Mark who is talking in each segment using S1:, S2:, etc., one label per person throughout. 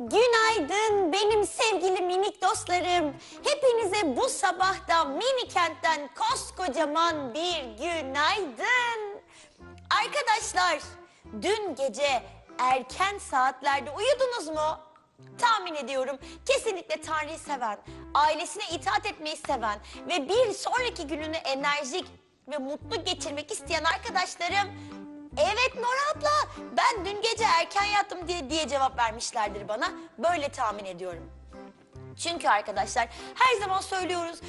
S1: Günaydın benim sevgili minik dostlarım. Hepinize bu sabahta mini kentten koskocaman bir günaydın. Arkadaşlar dün gece erken saatlerde uyudunuz mu? Tahmin ediyorum kesinlikle Tanrı'yı seven, ailesine itaat etmeyi seven ve bir sonraki gününü enerjik ve mutlu geçirmek isteyen arkadaşlarım Evet Nora abla ben dün gece erken yattım diye, diye cevap vermişlerdir bana. Böyle tahmin ediyorum. Çünkü arkadaşlar her zaman söylüyoruz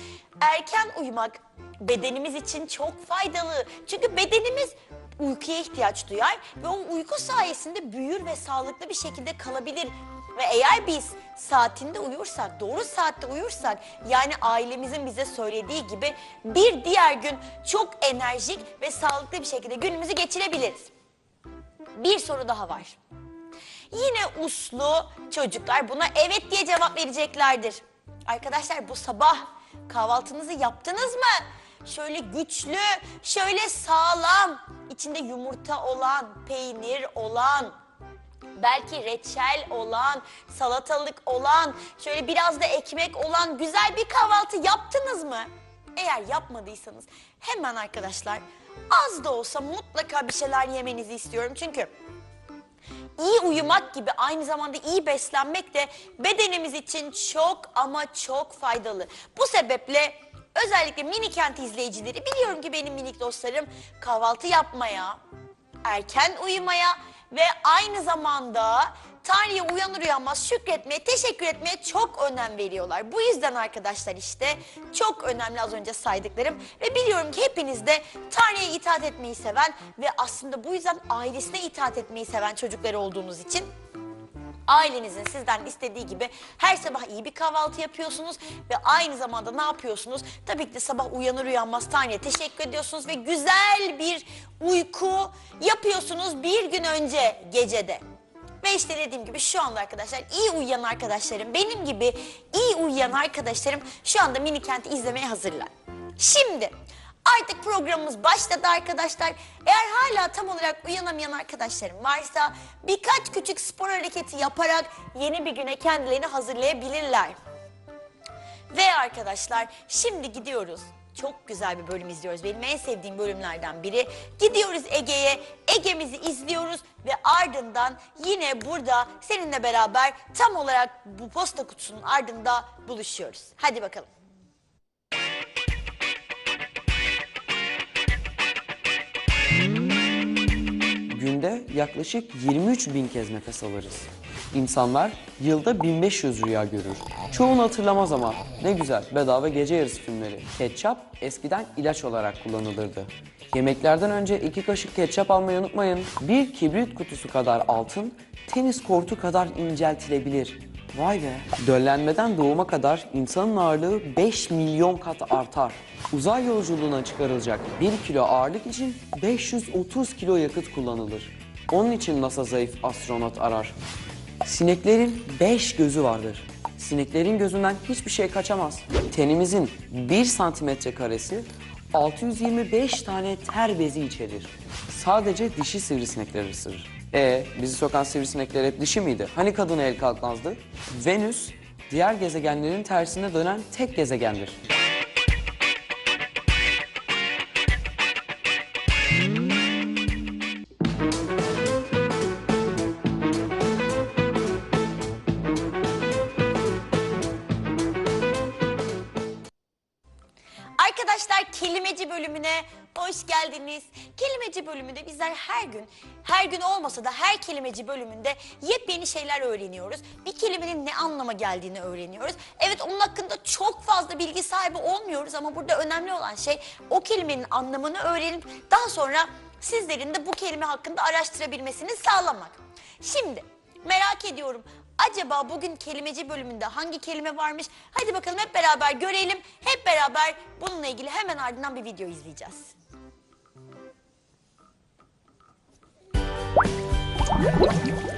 S1: erken uyumak bedenimiz için çok faydalı. Çünkü bedenimiz uykuya ihtiyaç duyar ve o uyku sayesinde büyür ve sağlıklı bir şekilde kalabilir. Ve eğer biz saatinde uyursak, doğru saatte uyursak yani ailemizin bize söylediği gibi bir diğer gün çok enerjik ve sağlıklı bir şekilde günümüzü geçirebiliriz. Bir soru daha var. Yine uslu çocuklar buna evet diye cevap vereceklerdir. Arkadaşlar bu sabah kahvaltınızı yaptınız mı? Şöyle güçlü, şöyle sağlam, içinde yumurta olan, peynir olan, belki reçel olan, salatalık olan, şöyle biraz da ekmek olan güzel bir kahvaltı yaptınız mı? Eğer yapmadıysanız hemen arkadaşlar az da olsa mutlaka bir şeyler yemenizi istiyorum. Çünkü iyi uyumak gibi aynı zamanda iyi beslenmek de bedenimiz için çok ama çok faydalı. Bu sebeple özellikle mini kent izleyicileri biliyorum ki benim minik dostlarım kahvaltı yapmaya, erken uyumaya ve aynı zamanda Tanrı'ya uyanır uyanmaz şükretmeye, teşekkür etmeye çok önem veriyorlar. Bu yüzden arkadaşlar işte çok önemli az önce saydıklarım ve biliyorum ki hepiniz de Tanrı'ya itaat etmeyi seven ve aslında bu yüzden ailesine itaat etmeyi seven çocuklar olduğunuz için ailenizin sizden istediği gibi her sabah iyi bir kahvaltı yapıyorsunuz ve aynı zamanda ne yapıyorsunuz? Tabii ki de sabah uyanır uyanmaz Tanrı'ya teşekkür ediyorsunuz ve güzel bir uyku yapıyorsunuz bir gün önce gecede. Ve işte dediğim gibi şu anda arkadaşlar iyi uyuyan arkadaşlarım benim gibi iyi uyuyan arkadaşlarım şu anda mini kenti izlemeye hazırlar. Şimdi Artık programımız başladı arkadaşlar. Eğer hala tam olarak uyanamayan arkadaşlarım varsa birkaç küçük spor hareketi yaparak yeni bir güne kendilerini hazırlayabilirler. Ve arkadaşlar şimdi gidiyoruz. Çok güzel bir bölüm izliyoruz. Benim en sevdiğim bölümlerden biri. Gidiyoruz Ege'ye. Ege'mizi izliyoruz ve ardından yine burada seninle beraber tam olarak bu posta kutusunun ardında buluşuyoruz. Hadi bakalım.
S2: Günde yaklaşık 23 bin kez nefes alırız. İnsanlar yılda 1500 rüya görür. Çoğunu hatırlamaz ama ne güzel bedava gece yarısı filmleri. Ketçap eskiden ilaç olarak kullanılırdı. Yemeklerden önce iki kaşık ketçap almayı unutmayın. Bir kibrit kutusu kadar altın, tenis kortu kadar inceltilebilir. Vay be. Döllenmeden doğuma kadar insanın ağırlığı 5 milyon kat artar. Uzay yolculuğuna çıkarılacak 1 kilo ağırlık için 530 kilo yakıt kullanılır. Onun için NASA zayıf astronot arar. Sineklerin 5 gözü vardır. Sineklerin gözünden hiçbir şey kaçamaz. Tenimizin 1 santimetre karesi 625 tane ter bezi içerir. Sadece dişi sivrisinekler ısırır. E bizi sokan sivrisinekler hep dişi miydi? Hani kadına el kalkmazdı? Venüs diğer gezegenlerin tersine dönen tek gezegendir.
S1: Bölümünde bizler her gün, her gün olmasa da her kelimeci bölümünde yepyeni şeyler öğreniyoruz. Bir kelimenin ne anlama geldiğini öğreniyoruz. Evet onun hakkında çok fazla bilgi sahibi olmuyoruz ama burada önemli olan şey o kelimenin anlamını öğrenip daha sonra sizlerin de bu kelime hakkında araştırabilmesini sağlamak. Şimdi merak ediyorum Acaba bugün kelimeci bölümünde hangi kelime varmış? Hadi bakalım hep beraber görelim. Hep beraber bununla ilgili hemen ardından bir video izleyeceğiz. you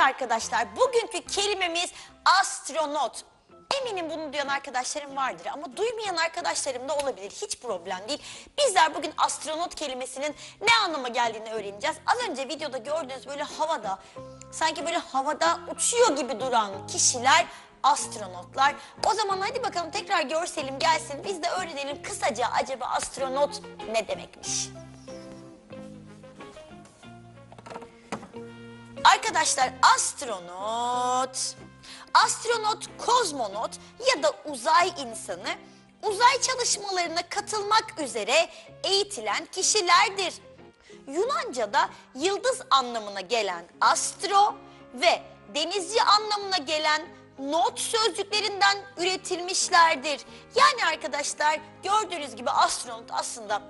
S1: arkadaşlar bugünkü kelimemiz astronot. Eminim bunu duyan arkadaşlarım vardır ama duymayan arkadaşlarım da olabilir. Hiç problem değil. Bizler bugün astronot kelimesinin ne anlama geldiğini öğreneceğiz. Az önce videoda gördüğünüz böyle havada, sanki böyle havada uçuyor gibi duran kişiler astronotlar. O zaman hadi bakalım tekrar görselim gelsin biz de öğrenelim kısaca acaba astronot ne demekmiş. Arkadaşlar astronot, astronot, kozmonot ya da uzay insanı uzay çalışmalarına katılmak üzere eğitilen kişilerdir. Yunanca'da yıldız anlamına gelen astro ve denizci anlamına gelen not sözcüklerinden üretilmişlerdir. Yani arkadaşlar gördüğünüz gibi astronot aslında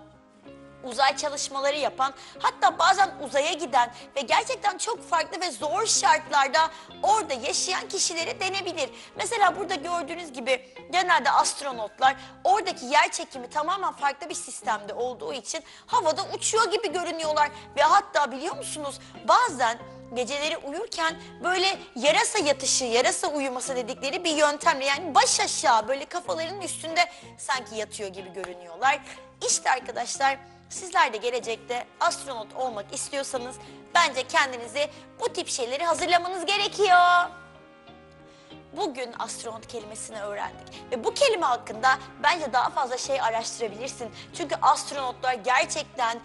S1: uzay çalışmaları yapan hatta bazen uzaya giden ve gerçekten çok farklı ve zor şartlarda orada yaşayan kişileri denebilir. Mesela burada gördüğünüz gibi genelde astronotlar oradaki yer çekimi tamamen farklı bir sistemde olduğu için havada uçuyor gibi görünüyorlar ve hatta biliyor musunuz bazen geceleri uyurken böyle yarasa yatışı, yarasa uyuması dedikleri bir yöntemle yani baş aşağı böyle kafalarının üstünde sanki yatıyor gibi görünüyorlar. İşte arkadaşlar sizler de gelecekte astronot olmak istiyorsanız bence kendinizi bu tip şeyleri hazırlamanız gerekiyor. Bugün astronot kelimesini öğrendik ve bu kelime hakkında bence daha fazla şey araştırabilirsin. Çünkü astronotlar gerçekten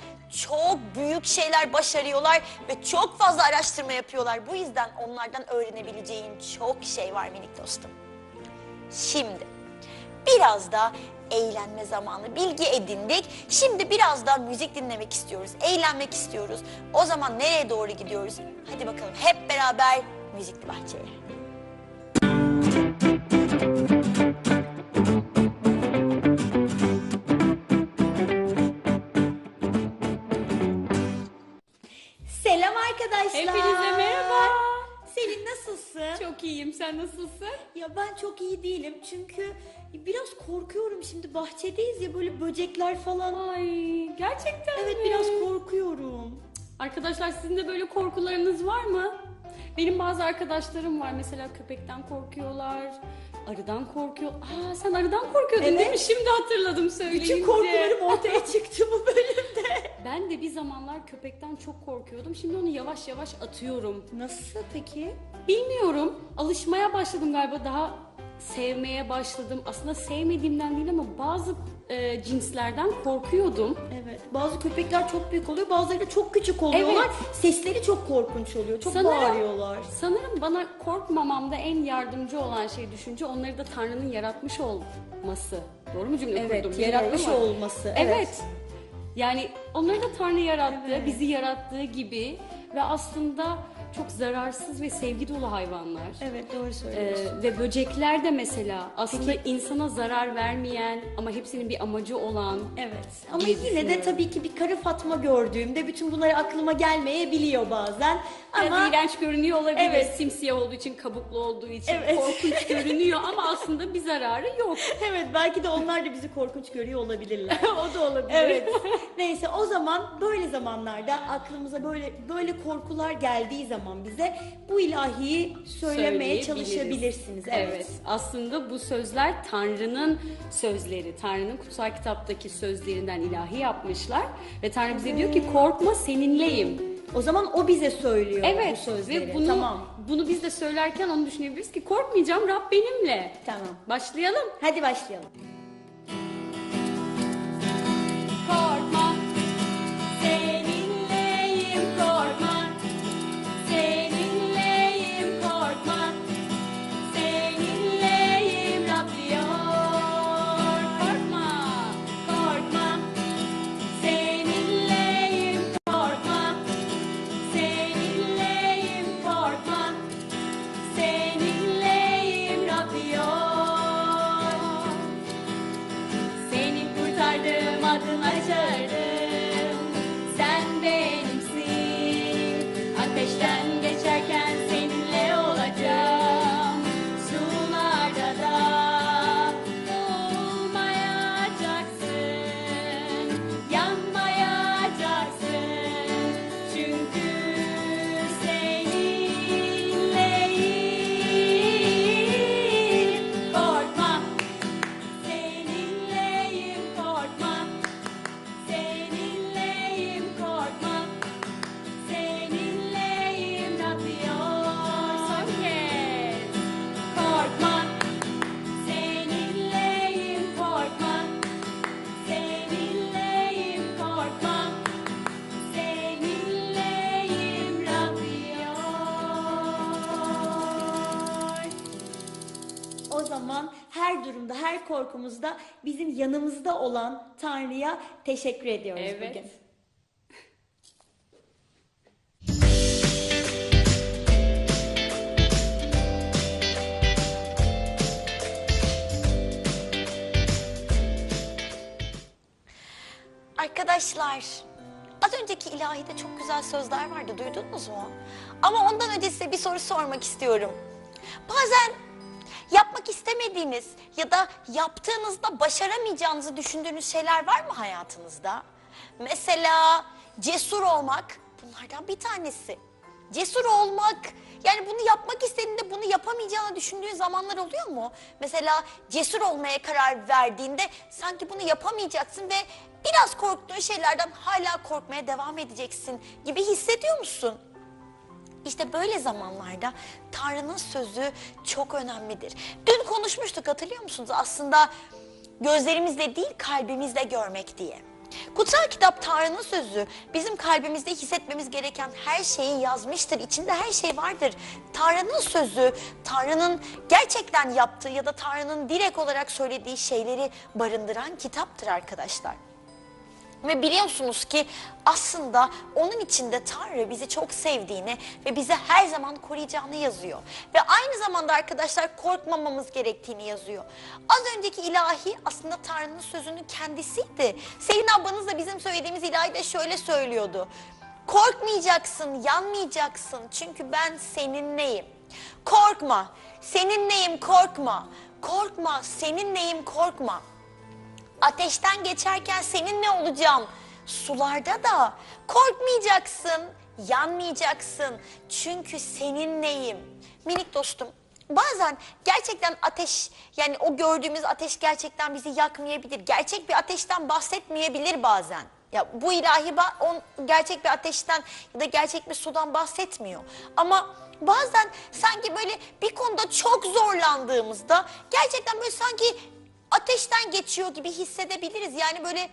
S1: çok büyük şeyler başarıyorlar ve çok fazla araştırma yapıyorlar. Bu yüzden onlardan öğrenebileceğin çok şey var minik dostum. Şimdi biraz da eğlenme zamanı. Bilgi edindik. Şimdi biraz da müzik dinlemek istiyoruz. Eğlenmek istiyoruz. O zaman nereye doğru gidiyoruz? Hadi bakalım hep beraber müzikli bahçeye. Selam arkadaşlar.
S3: Hepinize merhaba.
S1: Selin nasılsın?
S3: Çok iyiyim. Sen nasılsın?
S1: Ben çok iyi değilim çünkü biraz korkuyorum şimdi bahçedeyiz ya böyle böcekler falan.
S3: Ay gerçekten
S1: Evet
S3: mi?
S1: biraz korkuyorum.
S3: Arkadaşlar sizin de böyle korkularınız var mı? Benim bazı arkadaşlarım var mesela köpekten korkuyorlar, arıdan korkuyor. Aa sen arıdan korkuyordun değil mi?
S1: Evet.
S3: Şimdi hatırladım söyleyince.
S1: Bütün korkularım ortaya çıktı bu bölümde.
S3: Ben de bir zamanlar köpekten çok korkuyordum. Şimdi onu yavaş yavaş atıyorum.
S1: Nasıl peki?
S3: Bilmiyorum. Alışmaya başladım galiba. Daha sevmeye başladım. Aslında sevmediğimden değil ama bazı e, cinslerden korkuyordum.
S4: Evet. Bazı köpekler çok büyük oluyor, bazıları da çok küçük oluyorlar. Sesleri çok korkunç oluyor. Çok bağırıyorlar.
S3: Sanırım bana korkmamamda en yardımcı olan şey düşünce onları da Tanrı'nın yaratmış olması. Doğru mu cümle
S4: Evet,
S3: kurdum?
S4: yaratmış
S3: bilmiyorum ama.
S4: olması.
S3: Evet. Yani onları da Tanrı yarattı, bizi yarattığı gibi ve aslında çok zararsız ve sevgi dolu hayvanlar.
S4: Evet, doğru
S3: Ee,
S4: söylüyorsun.
S3: ve böcekler de mesela aslında insana zarar vermeyen ama hepsinin bir amacı olan
S4: evet. Ama yine de tabii ki bir karı Fatma gördüğümde bütün bunları aklıma gelmeyebiliyor bazen.
S3: Biraz
S4: Ama
S3: iğrenç görünüyor olabilir.
S4: Evet.
S3: Simsiyah olduğu için, kabuklu olduğu için
S4: Evet.
S3: korkunç görünüyor ama aslında bir zararı yok.
S4: evet belki de onlar da bizi korkunç görüyor olabilirler.
S3: o da olabilir.
S4: Evet. Neyse o zaman böyle zamanlarda aklımıza böyle böyle korkular geldiği zaman bize bu ilahiyi söylemeye çalışabilirsiniz. Evet.
S3: Evet. Aslında bu sözler Tanrı'nın sözleri. Tanrı'nın kutsal kitaptaki sözlerinden ilahi yapmışlar. Ve Tanrı bize diyor ki korkma seninleyim.
S4: O zaman o bize söylüyor bu
S3: Evet
S4: sözleri.
S3: ve bunu,
S4: Tamam.
S3: bunu biz de söylerken onu düşünebiliriz ki korkmayacağım Rab benimle.
S4: Tamam.
S3: Başlayalım.
S4: Hadi başlayalım. Her korkumuzda bizim yanımızda olan Tanrı'ya teşekkür ediyoruz
S3: Evet.
S4: bugün.
S1: Arkadaşlar, az önceki ilahide çok güzel sözler vardı. Duydunuz mu? Ama ondan önce size bir soru sormak istiyorum. Bazen yapmak istemediğiniz ya da yaptığınızda başaramayacağınızı düşündüğünüz şeyler var mı hayatınızda? Mesela cesur olmak bunlardan bir tanesi. Cesur olmak, yani bunu yapmak istediğinde bunu yapamayacağını düşündüğün zamanlar oluyor mu? Mesela cesur olmaya karar verdiğinde sanki bunu yapamayacaksın ve biraz korktuğun şeylerden hala korkmaya devam edeceksin gibi hissediyor musun? İşte böyle zamanlarda Tanrı'nın sözü çok önemlidir. Dün konuşmuştuk hatırlıyor musunuz? Aslında gözlerimizle değil kalbimizle görmek diye. Kutsal kitap Tanrı'nın sözü bizim kalbimizde hissetmemiz gereken her şeyi yazmıştır. İçinde her şey vardır. Tanrı'nın sözü, Tanrı'nın gerçekten yaptığı ya da Tanrı'nın direkt olarak söylediği şeyleri barındıran kitaptır arkadaşlar. Ve biliyorsunuz ki aslında onun içinde Tanrı bizi çok sevdiğini ve bizi her zaman koruyacağını yazıyor. Ve aynı zamanda arkadaşlar korkmamamız gerektiğini yazıyor. Az önceki ilahi aslında Tanrı'nın sözünün kendisiydi. Selin ablanız da bizim söylediğimiz ilahi de şöyle söylüyordu. Korkmayacaksın, yanmayacaksın çünkü ben seninleyim. Korkma, seninleyim korkma. Korkma, seninleyim korkma. Ateşten geçerken seninle olacağım. Sularda da korkmayacaksın, yanmayacaksın. Çünkü seninleyim. Minik dostum, bazen gerçekten ateş, yani o gördüğümüz ateş gerçekten bizi yakmayabilir. Gerçek bir ateşten bahsetmeyebilir bazen. Ya bu ilahi on, gerçek bir ateşten ya da gerçek bir sudan bahsetmiyor. Ama bazen sanki böyle bir konuda çok zorlandığımızda gerçekten böyle sanki ateşten geçiyor gibi hissedebiliriz. Yani böyle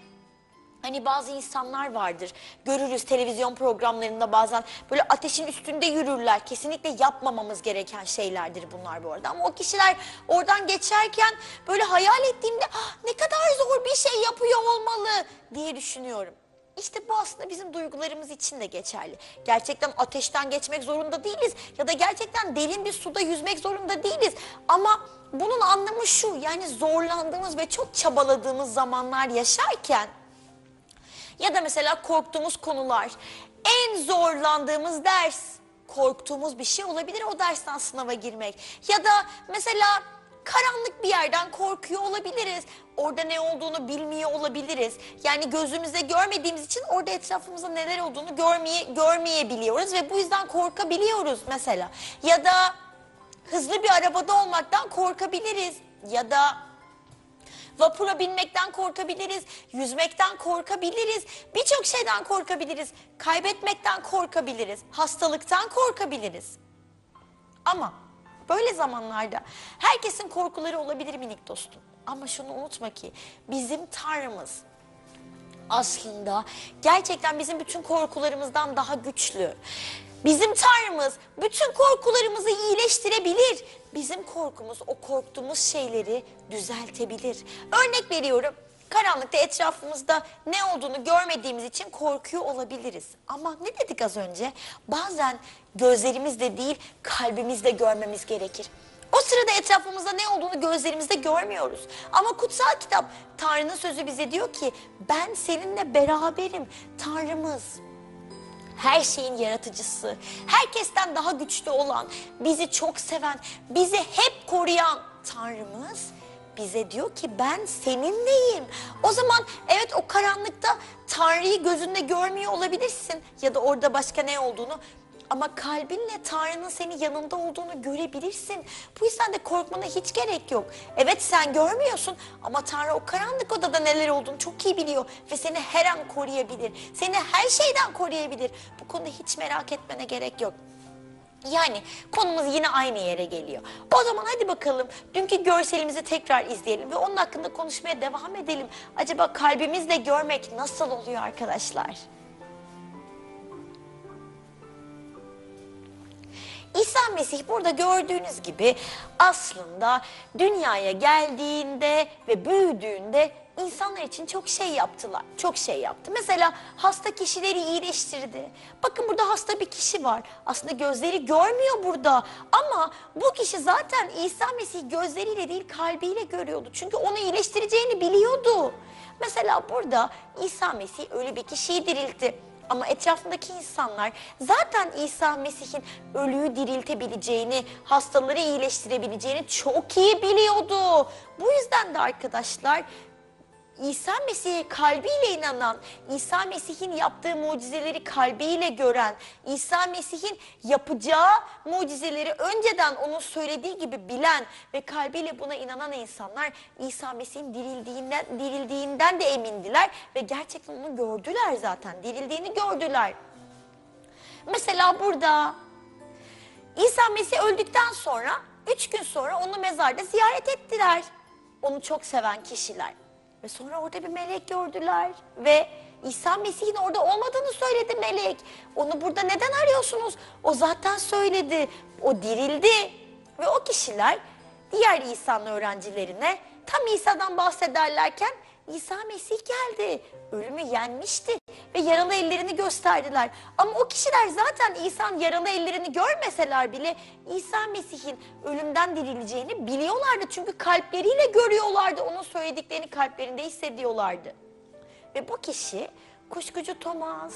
S1: Hani bazı insanlar vardır. Görürüz televizyon programlarında bazen böyle ateşin üstünde yürürler. Kesinlikle yapmamamız gereken şeylerdir bunlar bu arada. Ama o kişiler oradan geçerken böyle hayal ettiğimde "Ah, ne kadar zor bir şey yapıyor olmalı diye düşünüyorum. İşte bu aslında bizim duygularımız için de geçerli. Gerçekten ateşten geçmek zorunda değiliz ya da gerçekten derin bir suda yüzmek zorunda değiliz. Ama bunun anlamı şu yani zorlandığımız ve çok çabaladığımız zamanlar yaşarken ya da mesela korktuğumuz konular, en zorlandığımız ders, korktuğumuz bir şey olabilir o dersten sınava girmek. Ya da mesela karanlık bir yerden korkuyor olabiliriz. Orada ne olduğunu bilmiyor olabiliriz. Yani gözümüzde görmediğimiz için orada etrafımızda neler olduğunu görmeye, görmeyebiliyoruz ve bu yüzden korkabiliyoruz mesela. Ya da hızlı bir arabada olmaktan korkabiliriz. Ya da Vapura binmekten korkabiliriz, yüzmekten korkabiliriz, birçok şeyden korkabiliriz, kaybetmekten korkabiliriz, hastalıktan korkabiliriz. Ama böyle zamanlarda herkesin korkuları olabilir minik dostum. Ama şunu unutma ki bizim Tanrımız aslında gerçekten bizim bütün korkularımızdan daha güçlü. Bizim Tanrımız bütün korkularımızı iyileştirebilir. Bizim korkumuz o korktuğumuz şeyleri düzeltebilir. Örnek veriyorum. Karanlıkta etrafımızda ne olduğunu görmediğimiz için korkuyor olabiliriz. Ama ne dedik az önce? Bazen gözlerimizle değil kalbimizle görmemiz gerekir. O sırada etrafımızda ne olduğunu gözlerimizde görmüyoruz. Ama kutsal kitap Tanrı'nın sözü bize diyor ki ben seninle beraberim Tanrımız. Her şeyin yaratıcısı, herkesten daha güçlü olan, bizi çok seven, bizi hep koruyan Tanrımız bize diyor ki ben seninleyim. O zaman evet o karanlıkta Tanrı'yı gözünde görmüyor olabilirsin ya da orada başka ne olduğunu ama kalbinle Tanrı'nın senin yanında olduğunu görebilirsin. Bu yüzden de korkmana hiç gerek yok. Evet sen görmüyorsun ama Tanrı o karanlık odada neler olduğunu çok iyi biliyor ve seni her an koruyabilir. Seni her şeyden koruyabilir. Bu konuda hiç merak etmene gerek yok. Yani konumuz yine aynı yere geliyor. O zaman hadi bakalım dünkü görselimizi tekrar izleyelim ve onun hakkında konuşmaya devam edelim. Acaba kalbimizle görmek nasıl oluyor arkadaşlar? İsa Mesih burada gördüğünüz gibi aslında dünyaya geldiğinde ve büyüdüğünde insanlar için çok şey yaptılar. Çok şey yaptı. Mesela hasta kişileri iyileştirdi. Bakın burada hasta bir kişi var. Aslında gözleri görmüyor burada. Ama bu kişi zaten İsa Mesih gözleriyle değil kalbiyle görüyordu. Çünkü onu iyileştireceğini biliyordu. Mesela burada İsa Mesih ölü bir kişiyi diriltti. Ama etrafındaki insanlar zaten İsa Mesih'in ölüyü diriltebileceğini, hastaları iyileştirebileceğini çok iyi biliyordu. Bu yüzden de arkadaşlar İsa Mesih'e kalbiyle inanan, İsa Mesih'in yaptığı mucizeleri kalbiyle gören, İsa Mesih'in yapacağı mucizeleri önceden onun söylediği gibi bilen ve kalbiyle buna inanan insanlar İsa Mesih'in dirildiğinden, dirildiğinden de emindiler ve gerçekten onu gördüler zaten. Dirildiğini gördüler. Mesela burada İsa Mesih öldükten sonra üç gün sonra onu mezarda ziyaret ettiler. Onu çok seven kişiler. Ve sonra orada bir melek gördüler. Ve İsa Mesih'in orada olmadığını söyledi melek. Onu burada neden arıyorsunuz? O zaten söyledi. O dirildi. Ve o kişiler diğer İsa'nın öğrencilerine tam İsa'dan bahsederlerken İsa Mesih geldi. Ölümü yenmişti ve yaralı ellerini gösterdiler. Ama o kişiler zaten İsa'nın yaralı ellerini görmeseler bile İsa Mesih'in ölümden dirileceğini biliyorlardı. Çünkü kalpleriyle görüyorlardı. Onun söylediklerini kalplerinde hissediyorlardı. Ve bu kişi kuşkucu Thomas.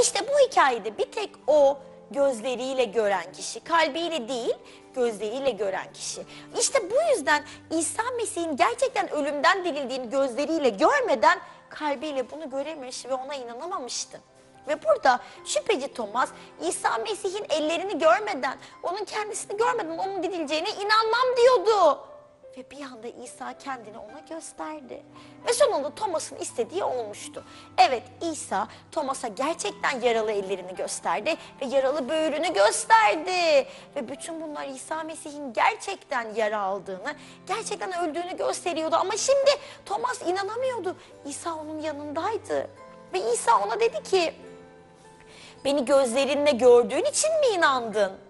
S1: İşte bu hikayede bir tek o gözleriyle gören kişi, kalbiyle değil, gözleriyle gören kişi. İşte bu yüzden İsa Mesih'in gerçekten ölümden dirildiğini gözleriyle görmeden kalbiyle bunu görememiş ve ona inanamamıştı. Ve burada şüpheci Thomas İsa Mesih'in ellerini görmeden, onun kendisini görmeden onun dirileceğine inanmam diyordu. Ve bir anda İsa kendini ona gösterdi. Ve sonunda Thomas'ın istediği olmuştu. Evet İsa Thomas'a gerçekten yaralı ellerini gösterdi ve yaralı böğrünü gösterdi. Ve bütün bunlar İsa Mesih'in gerçekten yara aldığını, gerçekten öldüğünü gösteriyordu. Ama şimdi Thomas inanamıyordu. İsa onun yanındaydı. Ve İsa ona dedi ki, beni gözlerinle gördüğün için mi inandın?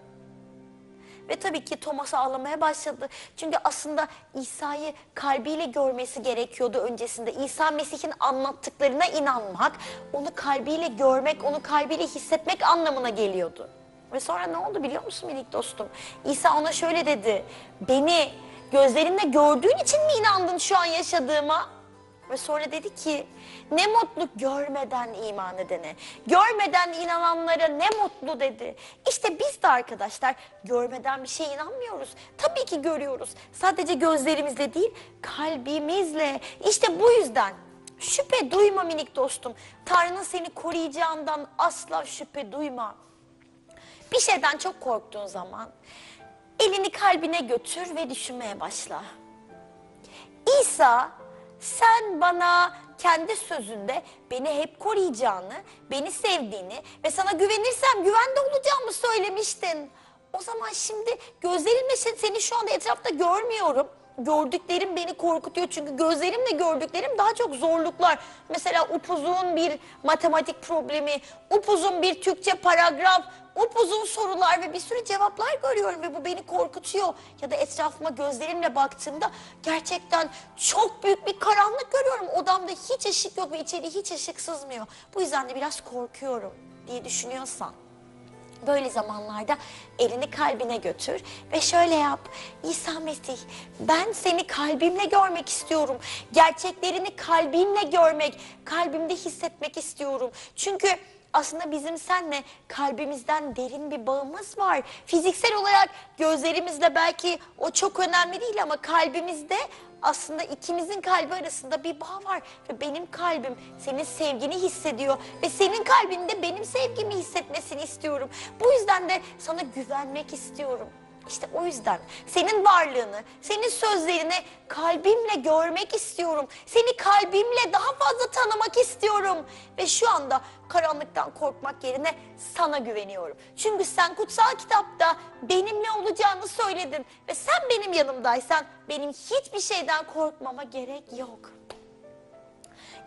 S1: Ve tabii ki Thomas ağlamaya başladı. Çünkü aslında İsa'yı kalbiyle görmesi gerekiyordu öncesinde. İsa Mesih'in anlattıklarına inanmak, onu kalbiyle görmek, onu kalbiyle hissetmek anlamına geliyordu. Ve sonra ne oldu biliyor musun minik dostum? İsa ona şöyle dedi. Beni gözlerinle gördüğün için mi inandın şu an yaşadığıma? Ve sonra dedi ki ne mutlu görmeden iman edene, görmeden inananlara ne mutlu dedi. İşte biz de arkadaşlar görmeden bir şeye inanmıyoruz. Tabii ki görüyoruz. Sadece gözlerimizle değil kalbimizle. İşte bu yüzden şüphe duyma minik dostum. Tanrı'nın seni koruyacağından asla şüphe duyma. Bir şeyden çok korktuğun zaman elini kalbine götür ve düşünmeye başla. İsa sen bana kendi sözünde beni hep koruyacağını, beni sevdiğini ve sana güvenirsem güvende olacağımı söylemiştin. O zaman şimdi gözlerimle se- seni şu anda etrafta görmüyorum. Gördüklerim beni korkutuyor çünkü gözlerimle gördüklerim daha çok zorluklar. Mesela upuzun bir matematik problemi, upuzun bir Türkçe paragraf, upuzun sorular ve bir sürü cevaplar görüyorum ve bu beni korkutuyor. Ya da etrafıma gözlerimle baktığımda gerçekten çok büyük bir karanlık görüyorum. Odamda hiç ışık yok ve içeri hiç ışık sızmıyor. Bu yüzden de biraz korkuyorum diye düşünüyorsan. Böyle zamanlarda elini kalbine götür ve şöyle yap. İsa Mesih ben seni kalbimle görmek istiyorum. Gerçeklerini kalbimle görmek, kalbimde hissetmek istiyorum. Çünkü aslında bizim seninle kalbimizden derin bir bağımız var. Fiziksel olarak gözlerimizle belki o çok önemli değil ama kalbimizde aslında ikimizin kalbi arasında bir bağ var ve benim kalbim senin sevgini hissediyor ve senin kalbinde benim sevgimi hissetmesini istiyorum. Bu yüzden de sana güvenmek istiyorum. İşte o yüzden senin varlığını, senin sözlerini kalbimle görmek istiyorum. Seni kalbimle daha fazla tanımak istiyorum. Ve şu anda karanlıktan korkmak yerine sana güveniyorum. Çünkü sen kutsal kitapta benimle olacağını söyledin. Ve sen benim yanımdaysan benim hiçbir şeyden korkmama gerek yok.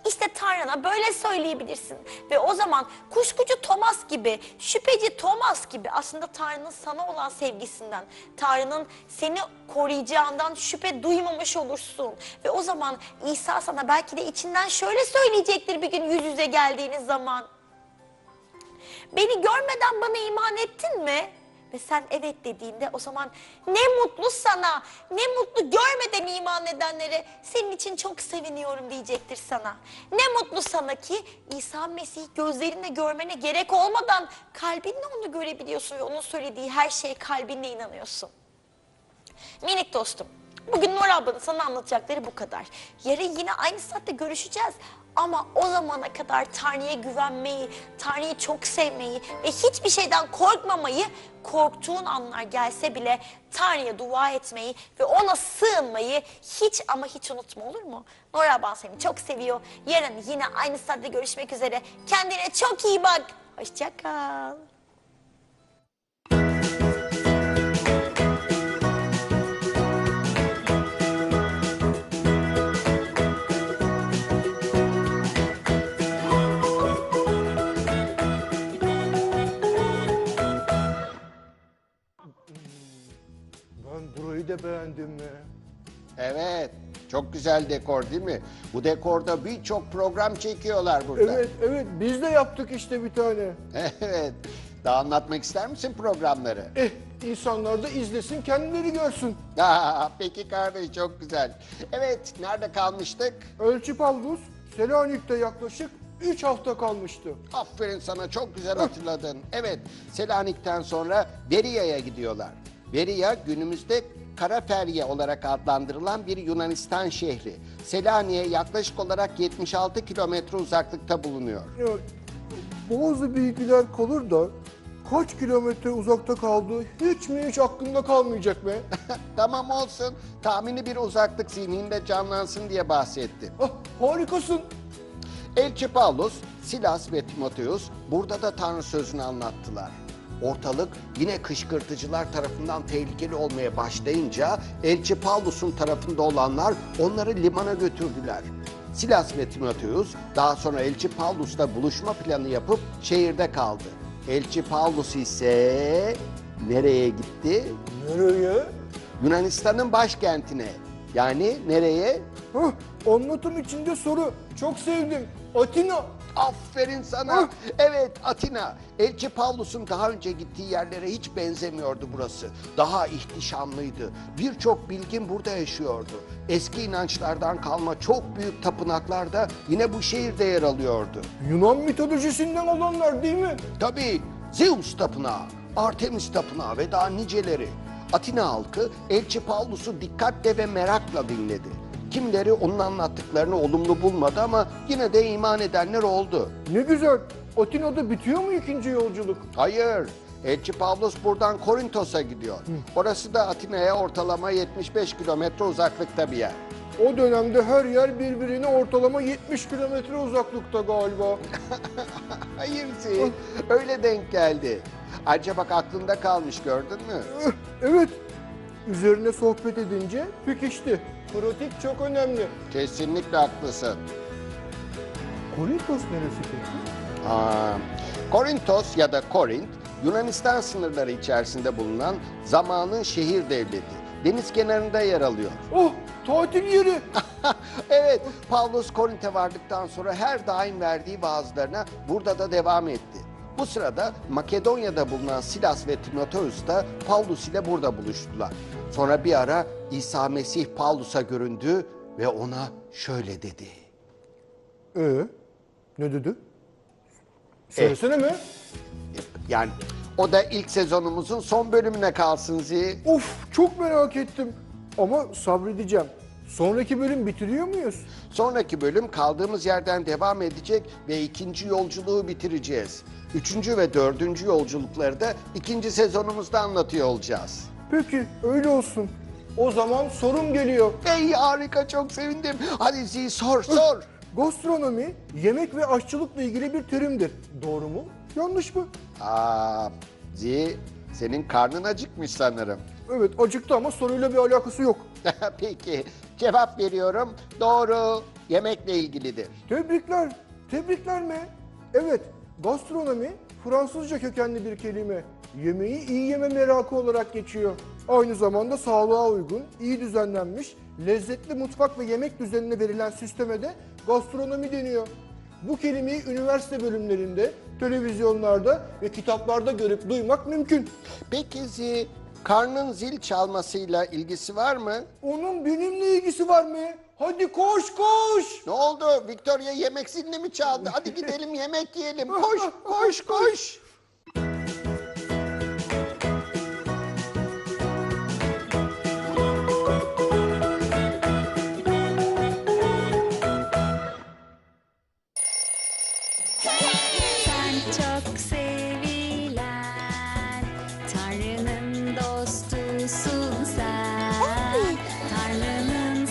S1: İşte Tanrı'na böyle söyleyebilirsin. Ve o zaman kuşkucu Thomas gibi, şüpheci Thomas gibi aslında Tanrı'nın sana olan sevgisinden, Tanrı'nın seni koruyacağından şüphe duymamış olursun. Ve o zaman İsa sana belki de içinden şöyle söyleyecektir bir gün yüz yüze geldiğiniz zaman. Beni görmeden bana iman ettin mi? Ve sen evet dediğinde o zaman ne mutlu sana, ne mutlu görmeden iman edenlere senin için çok seviniyorum diyecektir sana. Ne mutlu sana ki İsa Mesih gözlerinle görmene gerek olmadan kalbinle onu görebiliyorsun ve onun söylediği her şeye kalbinle inanıyorsun. Minik dostum, bugün Nur ablanın sana anlatacakları bu kadar. Yarın yine aynı saatte görüşeceğiz. Ama o zamana kadar Tanrı'ya güvenmeyi, Tanrı'yı çok sevmeyi ve hiçbir şeyden korkmamayı, korktuğun anlar gelse bile Tanrı'ya dua etmeyi ve ona sığınmayı hiç ama hiç unutma olur mu? Nur ablan seni çok seviyor. Yarın yine aynı saatte görüşmek üzere. Kendine çok iyi bak. Hoşça
S5: burayı da beğendim mi?
S6: Evet, çok güzel dekor değil mi? Bu dekorda birçok program çekiyorlar burada.
S5: Evet, evet biz de yaptık işte bir tane.
S6: Evet. Daha anlatmak ister misin programları?
S5: Eh, insanlar da izlesin, kendileri görsün.
S6: Aa, peki kardeş çok güzel. Evet, nerede kalmıştık?
S5: Ölçü Pavlus, Selanik'te yaklaşık 3 hafta kalmıştı.
S6: Aferin sana çok güzel hatırladın. Evet, Selanik'ten sonra Beriya'ya gidiyorlar. Beriya günümüzde Karaferye olarak adlandırılan bir Yunanistan şehri. Selanik'e yaklaşık olarak 76 kilometre uzaklıkta bulunuyor.
S5: Bazı bilgiler kalır da kaç kilometre uzakta kaldığı hiç mi hiç aklımda kalmayacak be.
S6: tamam olsun. Tahmini bir uzaklık zihninde canlansın diye bahsettim.
S5: ah, harikasın.
S6: Elçi Paulus, Silas ve Timoteus burada da Tanrı sözünü anlattılar. Ortalık yine kışkırtıcılar tarafından tehlikeli olmaya başlayınca Elçi Paulus'un tarafında olanlar onları limana götürdüler. Silas ve Timoteus daha sonra Elçi Paulus'la buluşma planı yapıp şehirde kaldı. Elçi Paulus ise nereye gitti?
S5: Nereye?
S6: Yunanistan'ın başkentine. Yani nereye?
S5: Hah, anlatım içinde soru. Çok sevdim. Atina.
S6: Aferin sana. Evet Atina. Elçi Pavlus'un daha önce gittiği yerlere hiç benzemiyordu burası. Daha ihtişamlıydı. Birçok bilgin burada yaşıyordu. Eski inançlardan kalma çok büyük tapınaklar da yine bu şehirde yer alıyordu.
S5: Yunan mitolojisinden olanlar değil mi?
S6: Tabii Zeus tapınağı, Artemis tapınağı ve daha niceleri. Atina halkı Elçi Pavlus'u dikkatle ve merakla dinledi. Kimileri onun anlattıklarını olumlu bulmadı ama yine de iman edenler oldu.
S5: Ne güzel. Atina'da bitiyor mu ikinci yolculuk?
S6: Hayır. Elçi Pavlos buradan Korintos'a gidiyor. Orası da Atina'ya ortalama 75 kilometre uzaklıkta bir yer.
S5: O dönemde her yer birbirine ortalama 70 kilometre uzaklıkta galiba.
S6: Hayır öyle denk geldi. Ayrıca bak aklında kalmış gördün mü?
S5: Evet. Üzerine sohbet edince pekişti. Pratik çok önemli.
S6: Kesinlikle haklısın.
S5: Korintos neresi peki?
S6: Aa, Korintos ya da Korint, Yunanistan sınırları içerisinde bulunan zamanın şehir devleti. Deniz kenarında yer alıyor.
S5: Oh tatil yeri.
S6: evet, Pavlos Korint'e vardıktan sonra her daim verdiği vaazlarına burada da devam etti. Bu sırada Makedonya'da bulunan Silas ve Timoteus da Paulus ile burada buluştular. Sonra bir ara İsa Mesih Paulus'a göründü ve ona şöyle dedi.
S5: Ee, ne dedi? Söylesene mi?
S6: Yani o da ilk sezonumuzun son bölümüne kalsın Zi.
S5: Of çok merak ettim. Ama sabredeceğim. Sonraki bölüm bitiriyor muyuz?
S6: Sonraki bölüm kaldığımız yerden devam edecek ve ikinci yolculuğu bitireceğiz. Üçüncü ve dördüncü yolculukları da ikinci sezonumuzda anlatıyor olacağız.
S5: Peki öyle olsun. O zaman sorum geliyor.
S6: Ey harika çok sevindim. Hadi Zi sor sor.
S5: Gastronomi, yemek ve aşçılıkla ilgili bir terimdir. Doğru mu? Yanlış mı?
S6: Aa, Zi senin karnın acıkmış sanırım.
S5: Evet acıktı ama soruyla bir alakası yok.
S6: Peki cevap veriyorum. Doğru. yemekle ilgilidir.
S5: Tebrikler. Tebrikler mi? Evet, gastronomi Fransızca kökenli bir kelime. Yemeği iyi yeme merakı olarak geçiyor. Aynı zamanda sağlığa uygun, iyi düzenlenmiş, lezzetli mutfak ve yemek düzenine verilen sisteme de gastronomi deniyor. Bu kelimeyi üniversite bölümlerinde, televizyonlarda ve kitaplarda görüp duymak mümkün.
S6: Peki Zi, karnın zil çalmasıyla ilgisi var mı?
S5: Onun benimle ilgisi var mı? Hadi koş koş!
S6: Ne oldu? Victoria yemek zilini mi çaldı? Hadi gidelim yemek yiyelim. Koş, koş, koş.